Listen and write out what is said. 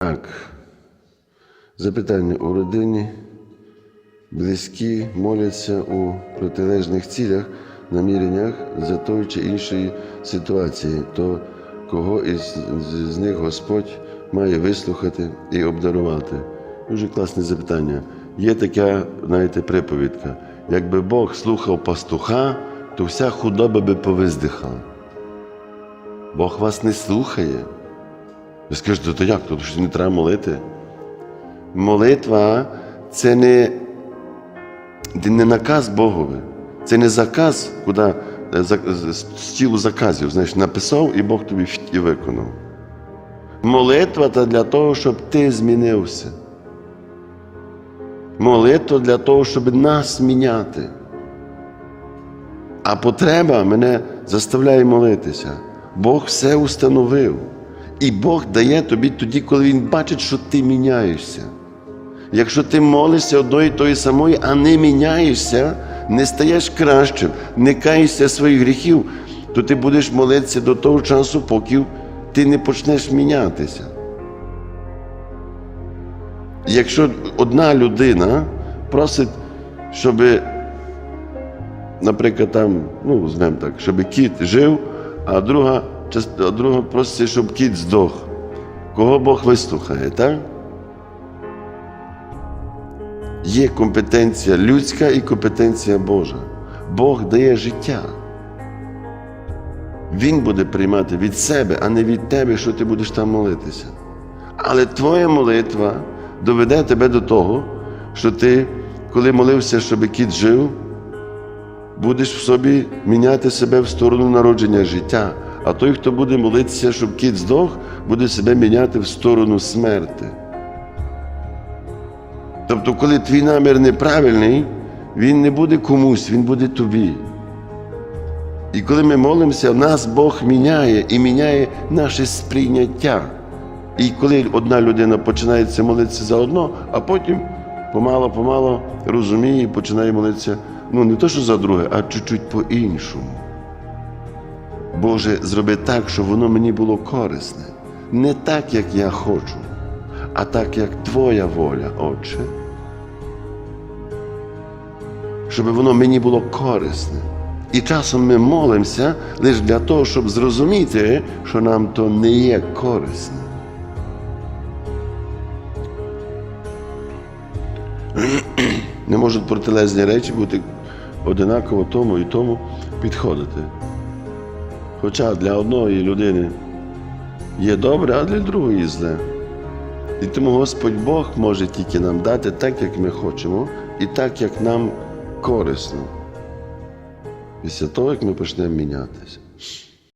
Так. Запитання у родині. Близькі моляться у протилежних цілях, наміреннях за тої чи іншої ситуації, то кого із з- них Господь має вислухати і обдарувати? Дуже класне запитання. Є така, знаєте, приповідка. Якби Бог слухав пастуха, то вся худоба би повиздихала. Бог вас не слухає. Ви скажете, то як? Тут що не треба молити? Молитва це не, не наказ Богові. Це не заказ, куди е, стілу заказів, знаєш, написав і Бог тобі і виконав. Молитва це для того, щоб ти змінився. Молитва для того, щоб нас міняти. А потреба мене заставляє молитися. Бог все установив. І Бог дає тобі тоді, коли Він бачить, що ти міняєшся. Якщо ти молишся одної тої самої, а не міняєшся, не стаєш кращим, не каєшся своїх гріхів, то ти будеш молитися до того часу, поки ти не почнеш мінятися. Якщо одна людина просить, щоб, наприклад, там, ну, візьмемо так, щоб кіт жив, а друга, а друга просить, щоб кіт здох. Кого Бог вислухає, так? Є компетенція людська і компетенція Божа. Бог дає життя. Він буде приймати від себе, а не від тебе, що ти будеш там молитися. Але твоя молитва доведе тебе до того, що ти, коли молився, щоб кіт жив, будеш в собі міняти себе в сторону народження життя. А той, хто буде молитися, щоб кіт здох, буде себе міняти в сторону смерти. Тобто, коли твій намір неправильний, він не буде комусь, він буде тобі. І коли ми молимося, нас Бог міняє і міняє наше сприйняття. І коли одна людина починається молитися за одно, а потім помало-помало розуміє і починає молитися, ну не то, що за друге, а чуть-чуть по-іншому. Боже, зроби так, щоб воно мені було корисне. Не так, як я хочу, а так, як Твоя воля, Отче. Щоб воно мені було корисне. І часом ми молимося лише для того, щоб зрозуміти, що нам то не є корисне. Не можуть протилежні речі бути одинаково тому і тому підходити. Хоча для одної людини є добре, а для другої зле. І тому Господь Бог може тільки нам дати так, як ми хочемо, і так, як нам корисно. Після того, як ми почнемо мінятися.